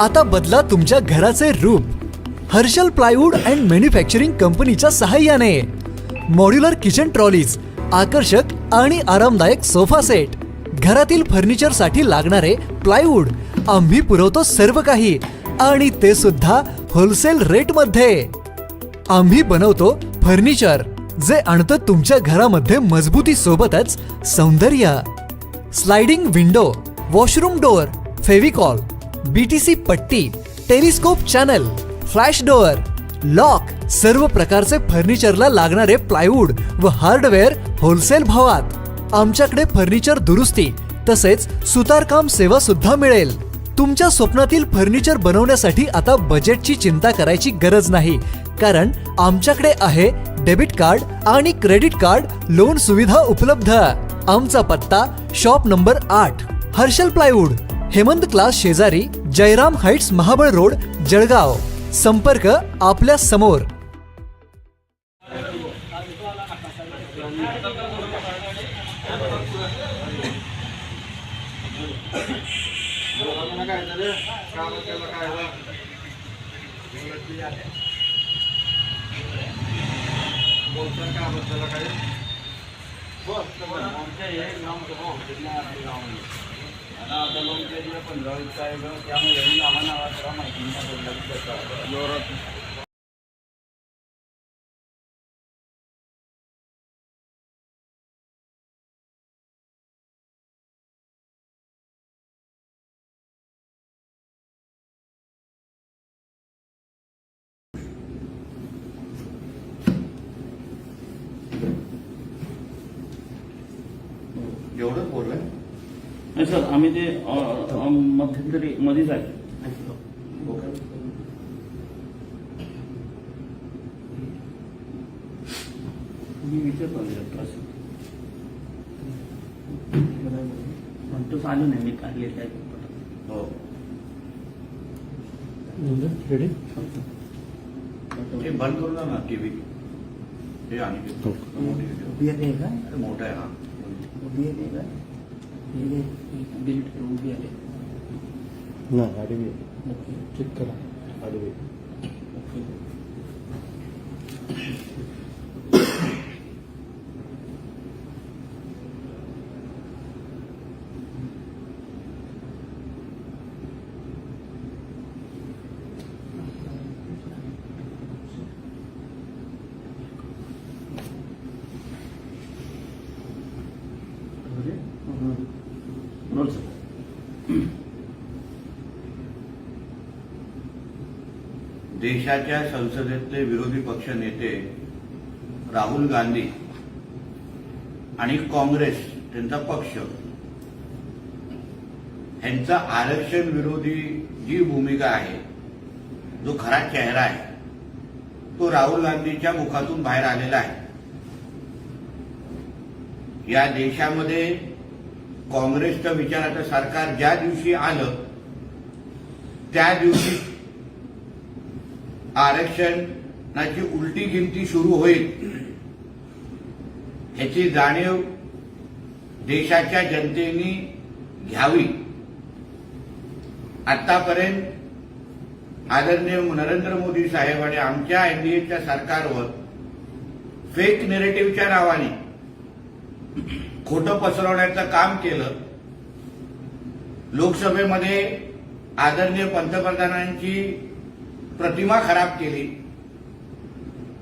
आता बदला तुमच्या घराचे रूप हर्षल प्लायवूड अँड मॅन्युफॅक्चरिंग कंपनीच्या सहाय्याने. मॉड्युलर किचन ट्रॉलीज आकर्षक आणि आरामदायक सोफा सेट घरातील फर्निचरसाठी लागणारे प्लायवूड आम्ही पुरवतो सर्व काही आणि ते सुद्धा होलसेल रेटमध्ये आम्ही बनवतो फर्निचर जे आणतं तुमच्या घरामध्ये मजबूती सोबतच सौंदर्य. Sliding window washroom door Fevicol B T C पट्टी telescope channel flash door lock सर्व प्रकारचे फर्निचरला लागणारे प्लायवूड व हार्डवेअर होलसेल भावात. आमच्याकडे फर्निचर दुरुस्ती तसेच सुतारकाम सेवा सुद्धा मिळेल. तुमच्या स्वप्नातील फर्निचर बनवण्यासाठी आता बजेटची चिंता करायची गरज नाही. कारण आमच्याकडे आहे डेबिट कार्ड आणि क्रेडिट कार्ड लोन सुविधा उपलब्ध. आमचा पत्ता शॉप नंबर आठ हर्षल प्लायवूड हेमंत क्लास शेजारी जयराम हाइट्स महाबळ रोड जळगाव. संपर्क आपल्यासमोर लोकांना काय झालं काम केलं काय झालं बोलतात का बद्दल काय आमच्या हे आणि आता लोक ते पंधरा वीस आहे त्यामुळे आम्हाला माहिती नाही आहे. एवढंच बोललाय नाही सर आम्ही ते अ, अ, मध्यंतरी मध्येच आहे. मी विचारतो ना त्याला असं. म्हणतो चालू नाही मी काढले काय हो. हे बंद करू ना टीव्ही? हे आणि मोठी उभी आहे का? अरे मोठा आहे हा. उभी आहे का डिलीट करून उभी आले सर देशाच्या संसदेतले विरोधी पक्ष नेते राहुल गांधी आणि काँग्रेस त्यांचा पक्ष यांचा आरक्षण विरोधी जी भूमिका आहे जो खरा चेहरा आहे तो राहुल गांधीच्या मुखातून बाहेर आलेला आहे. या देशामध्ये काँग्रेसचं विचाराचं सरकार ज्या दिवशी आलं त्या दिवशी आरक्षणाची उलटी गिनती सुरू होईल ह्याची जाणीव देशाच्या जनतेने घ्यावी. आतापर्यंत आदरणीय नरेंद्र मोदी साहेब आणि आमच्या एनडीएच्या सरकारवर फेक नेरेटिव्हच्या नावाने खोटं पसरवण्याचं काम केलं. लोकसभेमध्ये आदरणीय पंतप्रधानांची प्रतिमा खराब केली.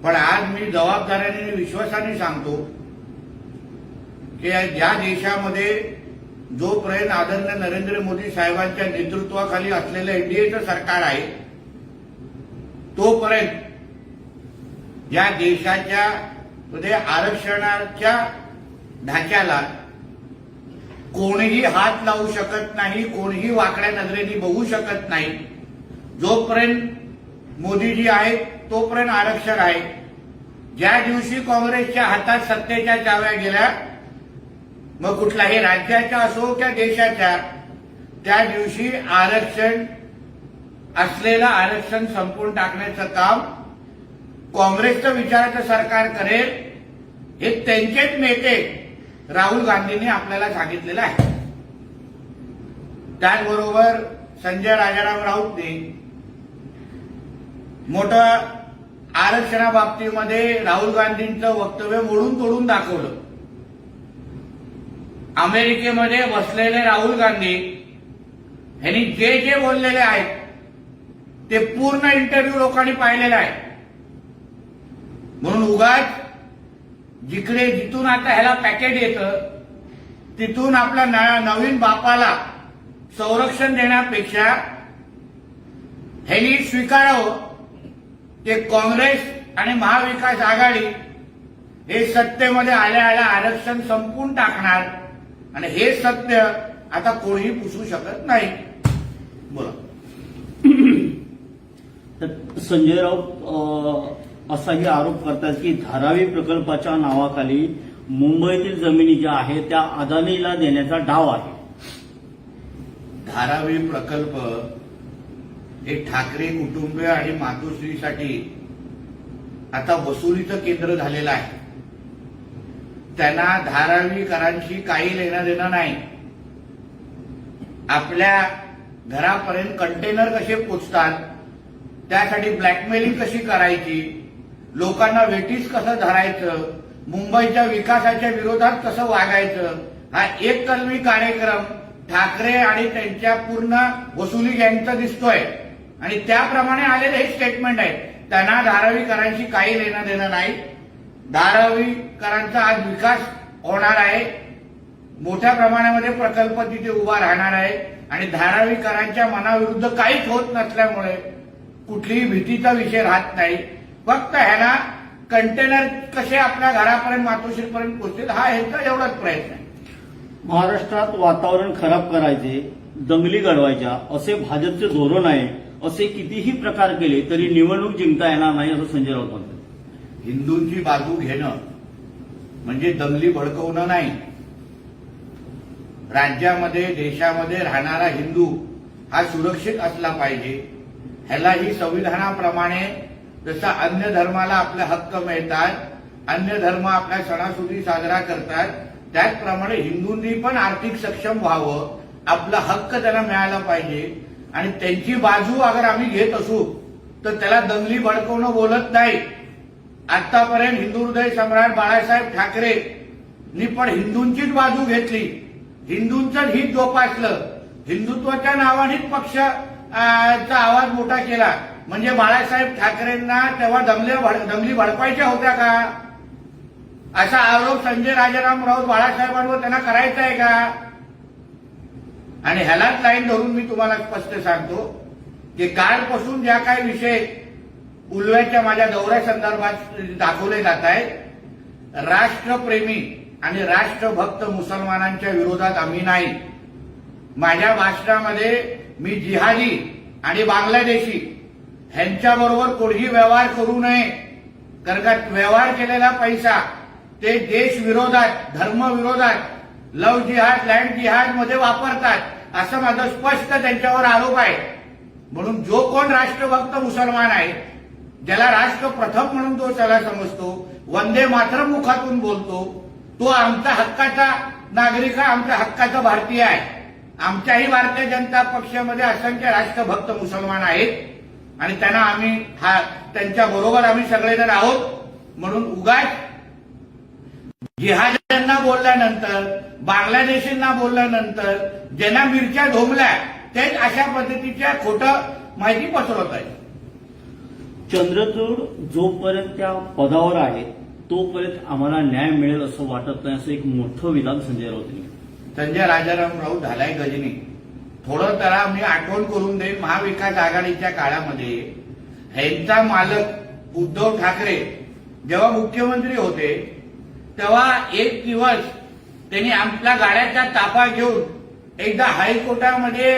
पण आज मी जबाबदारीने आणि विश्वासाने सांगतो की या- ज्या देशामध्ये जोपर्यंत आदरणीय नरेंद्र मोदी साहेबांच्या नेतृत्वाखाली असलेलं एनडीएचं सरकार आहे तोपर्यंत या देशाच्या मध्ये आरक्षणाच्या ढाक्याला कोणीही हात लावू शकत नाही कोणीही वाकड्या नजरेने बघू शकत नाही. जोपर्यंत मोदीजी आहेत तोपर्यंत आरक्षण आहे ज्या दिवशी काँग्रेसच्या हातात सत्तेच्या चाव्या गेल्या मग कुठल्याही राज्याच्या असो त्या देशाच्या त्या दिवशी आरक्षण असलेलं आरक्षण संपवून टाकण्याचं काम काँग्रेसचं विचाराचं सरकार करेल हे त्यांचेच नेते राहुल गांधींनी आपल्याला सांगितलेलं आहे. त्याचबरोबर संजय राजाराम राऊतने मोठं आरक्षणाबाबतीमध्ये राहुल गांधींचं वक्तव्य मोडून तोडून दाखवलं. अमेरिकेमध्ये बसलेले राहुल गांधी यांनी जे जे बोललेले आहेत ते पूर्ण इंटरव्ह्यू लोकांनी पाहिलेले आहे म्हणून उगाच जिकडे जिथून आता ह्याला पॅकेट येतं तिथून आपल्या नवीन बापाला संरक्षण देण्यापेक्षा ह्यांनी स्वीकारावं. ते काँग्रेस आणि महाविकास आघाडी हे सत्तेमध्ये आल्या आल्या आरक्षण संपून टाकणार. आणि हे सत्य आता कोणीही पुसू शकत नाही. बोला. तर संजय राऊत असाही आरोप करतात की धारावी प्रकल्पाच्या नावाखाली मुंबईतील जमिनी ज्या आहेत त्या अदानीला देण्याचा डाव आहे. धारावी प्रकल्प हे ठाकरे कुटुंबीय आणि मातोश्रीसाठी आता वसुलीचं केंद्र झालेलं आहे. त्यांना धारावीकरांशी काही लेणं देणं नाही. आपल्या घरापर्यंत कंटेनर कसे पोचतात त्यासाठी ब्लॅकमेलिंग कशी करायची लोकांना वेटीस कसं धरायचं मुंबईच्या विकासाच्या विरोधात कसं वागायचं हा एक कलमी कार्यक्रम ठाकरे आणि त्यांच्या पूर्ण वसुली गँगचा दिसतोय. आणि त्याप्रमाणे आलेलं हे स्टेटमेंट आहे. त्यांना धारावीकरांशी काही लेणं देणं नाही. धारावीकरांचा आज विकास होणार आहे. मोठ्या प्रमाणामध्ये प्रकल्प तिथे उभा राहणार आहे. आणि धारावीकरांच्या मनाविरुद्ध काहीच होत नसल्यामुळे कुठलीही भीतीचा विषय राहत नाही. फक्त ह्याला कंटेनर कसे आपल्या घरापर्यंत मातोश्रीपर्यंत पोहोचतील हा ह्याचा एवढाच प्रयत्न आहे. महाराष्ट्रात वातावरण खराब करायचे दंगली घडवायच्या असे भाजपचे धोरण आहे असे कितीही प्रकार केले तरी निवडणूक जिंकता येणार नाही असं संजय राऊत म्हणतात. हिंदूंची बाजू घेणं म्हणजे दंगली भडकवणं नाही. राज्यामध्ये देशामध्ये राहणारा हिंदू हा सुरक्षित असला पाहिजे. ह्याला ही संविधानाप्रमाणे जसं अन्य धर्माला आपले हक्क मिळतात अन्य धर्म आपल्या सणासुदी साजरा करतात त्याचप्रमाणे हिंदूंनी पण आर्थिक सक्षम व्हावं आपला हक्क त्यांना मिळायला पाहिजे. आणि त्यांची बाजू अगर आम्ही घेत असू तर त्याला दंगली भडकवणं बोलत नाही. आतापर्यंत हिंदू हृदय सम्राट बाळासाहेब ठाकरे नी पण हिंदूंचीच बाजू घेतली. हिंदूंचं हित जोपासलं. हिंदुत्वाच्या नावानेच पक्ष चा आवाज मोठा केला. म्हणजे बाळासाहेब ठाकरेंना तेव्हा दमले भड- भडकवायच्या होत्या का? असा आरोप संजय राजाराम राऊत बाळासाहेबांवर त्यांना करायचा आहे का? आणि ह्यालाच लाईन धरून मी तुम्हाला स्पष्ट सांगतो की कालपासून ज्या काही विषय उलव्याच्या माझ्या दौऱ्या संदर्भात दाखवले जात आहेत राष्ट्रप्रेमी आणि राष्ट्रभक्त मुसलमानांच्या विरोधात आम्ही नाही. माझ्या भाषणामध्ये मी जिहादी आणि बांगलादेशी ह्यांच्याबरोबर कोणीही व्यवहार करू नये. कारण का व्यवहार केलेला पैसा ते देश विरोधात धर्म लव जिहाद लँड जिहादमध्ये वापरतात असं माझं स्पष्ट त्यांच्यावर आरोप आहे. म्हणून जो कोण राष्ट्रभक्त मुसलमान आहे ज्याला राष्ट्र प्रथम म्हणून तो त्याला समजतो वंदे मात्र मुखातून बोलतो तो आमचा हक्काचा नागरिक हा आमच्या हक्काचा भारतीय आहे. आमच्याही भारतीय जनता पक्षामध्ये असंख्य राष्ट्रभक्त मुसलमान आहेत. आणि त्यांना आम्ही हा त्यांच्या बरोबर आम्ही सगळेजण आहोत म्हणून उगाच जिहाद्यांना बोलल्यानंतर बांगलादेशींना बोलल्यानंतर ज्यांना मिरच्या धोमल्या तेच अशा पद्धतीच्या खोटं माहिती पसरवत आहेत. चंद्रचूड जोपर्यंत त्या पदावर आहे तोपर्यंत आम्हाला न्याय मिळेल असं वाटत नाही असं एक मोठं विधान संजय राऊत संजय राजाराम राऊत झालाय गजनी. थोडं त्याला मी आठवण करून देईन महाविकास आघाडीच्या काळामध्ये. ह्यांचा मालक उद्धव ठाकरे जेव्हा मुख्यमंत्री होते तेव्हा एक दिवस त्यांनी आपल्या गाड्याचा ताफा घेऊन एकदा हायकोर्टामध्ये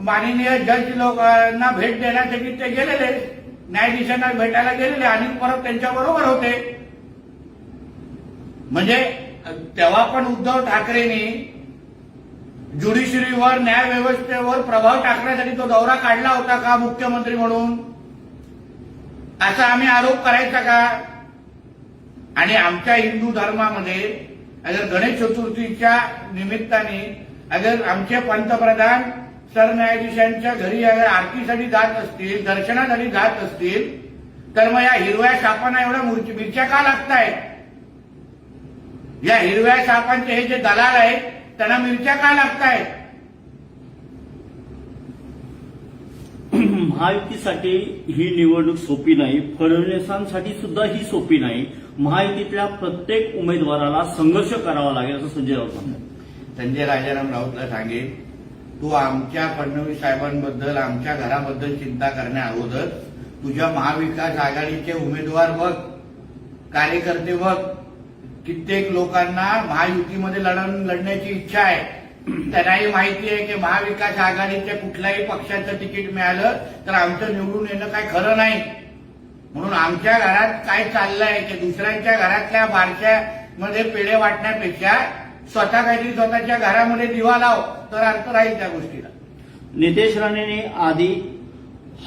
माननीय जज लोकांना भेट देण्यासाठी ते गेलेले न्यायाधीशांना भेटायला गेलेले आणि परत त्यांच्या बरोबर होते. म्हणजे तेव्हा पण उद्धव ठाकरेंनी ज्युडिशरीवर न्याय व्यवस्थेवर प्रभाव टाकण्यासाठी तो दौरा काढला होता का मुख्यमंत्री म्हणून? असा आम्ही आरोप करायचा का? आणि आमच्या हिंदू धर्मामध्ये अगर गणेश चतुर्थीच्या निमित्ताने अगर आमचे पंतप्रधान सरन्यायाधीशांच्या घरी अगर आरतीसाठी जात असतील दर्शनासाठी जात असतील तर मग या हिरव्या सापांना एवढ्या मूर्ती मिरच्या का लागतायत? या हिरव्या सापांचे हे जे दलाल आहेत त्यांना मिरच्या का लागतायत महायुतीसाठी ही निवडणूक सोपी नाही फडणवीसांसाठी सुद्धा ही सोपी नाही. महायुतीतल्या प्रत्येक उमेदवाराला संघर्ष करावा लागेल असं संजय राऊत म्हणतात. संजय राजाराम राऊतला सांगेन तू आमच्या फडणवीस साहेबांबद्दल आमच्या घराबद्दल चिंता करण्या अगोदर तुझ्या महाविकास आघाडीचे उमेदवार बघ कार्यकर्ते बघ कित्येक लोकांना महायुतीमध्ये लढण लढण्याची इच्छा आहे. त्यांनाही माहिती आहे की महाविकास आघाडीच्या कुठल्याही पक्षाचं तिकीट मिळालं तर आमचं निवडून येणं काय खरं नाही. म्हणून आमच्या घरात काय चाललंय की दुसऱ्यांच्या घरातल्या बारशामध्ये पेढे वाटण्यापेक्षा स्वतः काहीतरी स्वतःच्या घरामध्ये दिवा लाव तर अर्थ राहील त्या गोष्टीला. नितेश राणेने आधी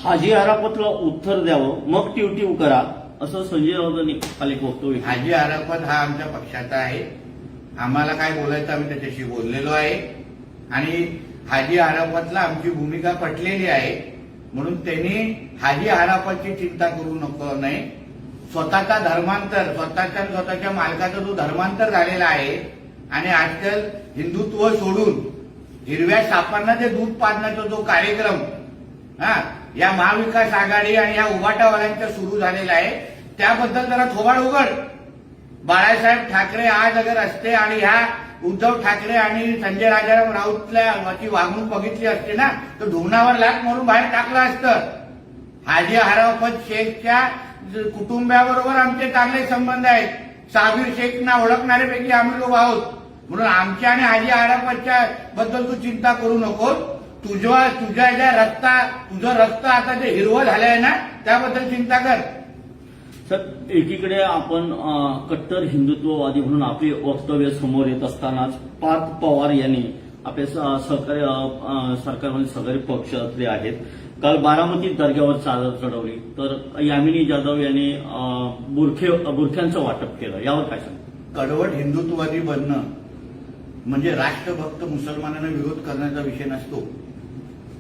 हाजी हरापतला उत्तर द्यावं मग टिवटिव करा. असं संजय राऊतांनी काल एक वक्तव्य हाजी आराफत हा आमच्या पक्षाचा आहे. आम्हाला काय बोलायचं आम्ही त्याच्याशी बोललेलो आहे. आणि हाजी आराफतला आमची भूमिका पटलेली आहे. म्हणून त्यांनी हाजी आराफतची चिंता करू नको नाही. स्वतःचा धर्मांतर स्वतःच्या स्वतःच्या मालकाचा जो धर्मांतर झालेला आहे आणि आजकाल हिंदुत्व सोडून हिरव्या सापांना ते दूध पाजण्याचा जो कार्यक्रम हा या महाविकास आघाडी आणि या उभाटावाल्यांचा सुरू झालेला आहे त्याबद्दल जरा थोबाड उघड. बाळासाहेब ठाकरे आज अगर असते आणि ह्या उद्धव ठाकरे आणि संजय राजाराम राऊतल्या वागणूक बघितली असते ना तर ढोंगणावर लाट मारून बाहेर टाकलं असतं. हाजी हराफत शेखच्या कुटुंबाबरोबर आमचे चांगले संबंध आहेत. साबीर शेखना ओळखणाऱ्यापैकी आम्ही लोक आहोत. म्हणून आमच्या आणि हाजी हराफतच्या बद्दल तू चिंता करू नको. तुझ्या तुझ्या ज्या रस्ता तुझं रस्ता आता जे हिरवं झालंय ना त्याबद्दल चिंता कर. सर एकीकडे आपण कट्टर हिंदुत्ववादी म्हणून आपली वक्तव्य समोर येत असतानाच पार्थ पवार यांनी आपले सहकारी सरकारमध्ये सहकारी पक्षातले आहेत काल बारामती दर्ग्यावर चादर चढवली. तर यामिनी जाधव यांनी बुरखे बुरख्यांचं वाटप केलं. यावर काय सांग कडवट हिंदुत्ववादी बनणं म्हणजे राष्ट्रभक्त मुसलमानांना विरोध करण्याचा विषय नसतो.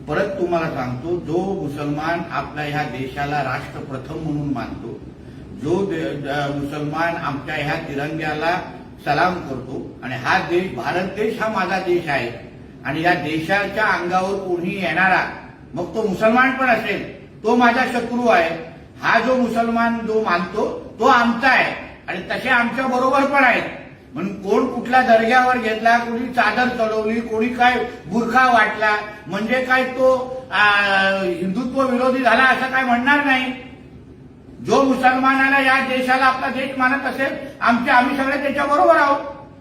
परत तुम्हाला सांगतो जो मुसलमान आपल्या ह्या देशाला राष्ट्र प्रथम म्हणून मानतो जो मुसलमान आमच्या ह्या तिरंग्याला सलाम करतो. आणि हा देश भारत देश हा माझा देश आहे. आणि या देशाच्या अंगावर कोणी येणारा मग तो मुसलमान पण असेल. तो माझा शत्रू आहे. हा जो मुसलमान जो मानतो तो आमचा आहे. आणि तसे आमच्या बरोबर पण आहेत. म्हणून कोण कुठल्या दर्ग्यावर घेतला कोणी चादर चढवली कोणी काय बुरखा वाटला म्हणजे काय तो हिंदुत्व विरोधी झाला असं काय म्हणणार नाही. जो मुसलमानाला या देशाला आपला देश मानत असेल आमचे आम्ही सगळे त्याच्या बरोबर आहोत.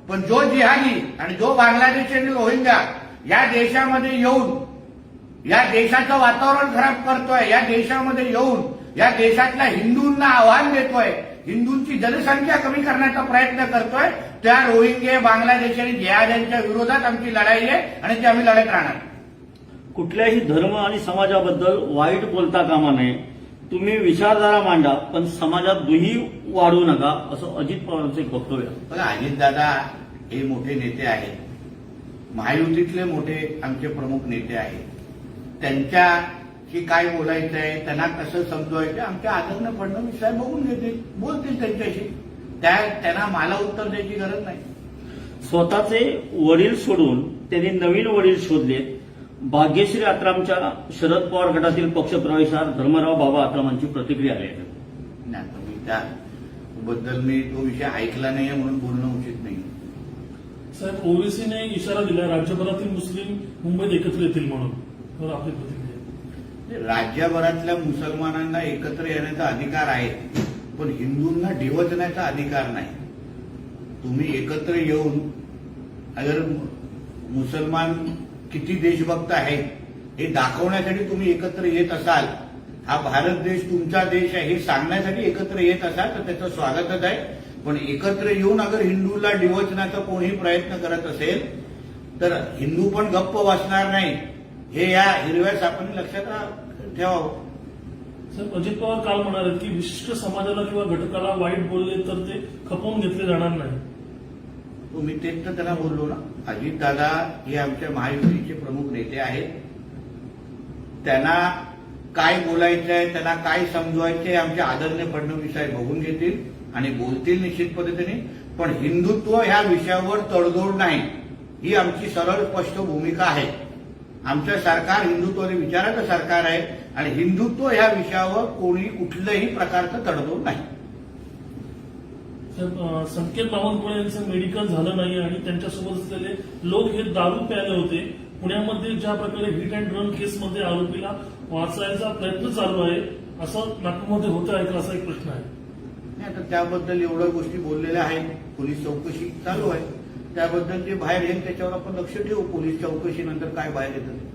पण जो जिहादी आणि जो बांगलादेश आणि रोहिंग्या या देशामध्ये येऊन या देशाचं वातावरण खराब करतोय या देशामध्ये येऊन या देशातल्या हिंदूंना आव्हान देतोय हिंदूंची जनसंख्या कमी करण्याचा प्रयत्न करतोय त्या रोहिंगे बांगलादेश आणि जिहाद्यांच्या विरोधात आमची लढाई आहे आणि ती आम्ही लढत राहणार. कुठल्याही धर्म आणि समाजाबद्दल वाईट बोलता कामा नये. तुम्ही विचारधारा मांडा पण समाजात दुही वाढवू नका असं अजित पवारांचं एक वक्तव्य आहे. बघा अजितदादा हे मोठे नेते आहेत. महायुतीतले मोठे आमचे प्रमुख नेते आहेत. त्यांच्याशी काय बोलायचं आहे त्यांना कसं समजवायचं आमच्या आदरणीय फडणवीस साहेब बघून घेतील बोलतील त्यांच्याशी. त्या त्यांना मला उत्तर द्यायची गरज नाही. स्वतःचे वडील सोडून त्यांनी नवीन वडील शोधलेत. भाग्यश्री आत्रामच्या शरद पवार गटातील पक्षप्रवेशात धर्मराव बाबा आत्रामांची प्रतिक्रिया आली आहे. नाही आता मी त्या बद्दल मी तो विषय ऐकला नाहीये म्हणून बोलणं उचित नाही. साहेब ओवेसीने इशारा दिला राज्यभरातील मुस्लिम मुंबईत एकत्र येतील म्हणून. तर आपली प्रतिक्रिया? राज्यभरातल्या मुसलमानांना एकत्र येण्याचा अधिकार आहे पण हिंदूंना डिवचण्याचा अधिकार नाही. तुम्ही एकत्र येऊन अगर मुसलमान किती देशभक्त आहेत हे दाखवण्यासाठी तुम्ही एकत्र येत असाल. हा भारत देश तुमचा देश आहे हे सांगण्यासाठी एकत्र येत असाल तर त्याचं स्वागतच आहे. पण एकत्र येऊन अगर हिंदूला डिवचण्याचा कोणीही प्रयत्न करत असेल तर हिंदू पण गप्प वाचणार नाही. हे या हिरव्या आपण लक्षात ठेवावं. सर अजित पवार काल म्हणाले की विशिष्ट समाजाला किंवा घटकाला वाईट बोलले तर ते खपवून घेतले जाणार नाही. मी तेच तर त्यांना बोललो ना. अजितदादा हे आमच्या महायुतीचे प्रमुख नेते आहेत. त्यांना काय बोलायचं आहे त्यांना काय समजवायचं आहे आमच्या आदरणीय फडणवीस साहेब बघून घेतील आणि बोलतील निश्चित पद्धतीने. पण हिंदुत्व ह्या विषयावर तडजोड नाही. ही आमची सरळ स्पष्ट भूमिका आहे. आमचं सरकार हिंदुत्वाने विचाराचं सरकार आहे आणि हिंदुत्व ह्या विषयावर कोणी कुठल्याही प्रकारचं तडजोड नाही. अं, संकेत बावनकुळे यांचं मेडिकल झालं नाही आणि त्यांच्यासोबत असलेले लोक हे दारू प्यायले होते. पुण्यामध्ये ज्या प्रकारे हिट अँड रन केसमध्ये आरोपीला वाचवायचा प्रयत्न चालू आहे असं नागपूरमध्ये होतं आहे का असा एक प्रश्न आहे. नाही, आता त्याबद्दल एवढ्या गोष्टी बोललेल्या आहेत पोलीस चौकशी चालू आहे. त्याबद्दल जे बाहेर येईल त्याच्यावर आपण लक्ष ठेवू पोलीस चौकशीनंतर काय बाहेर येतं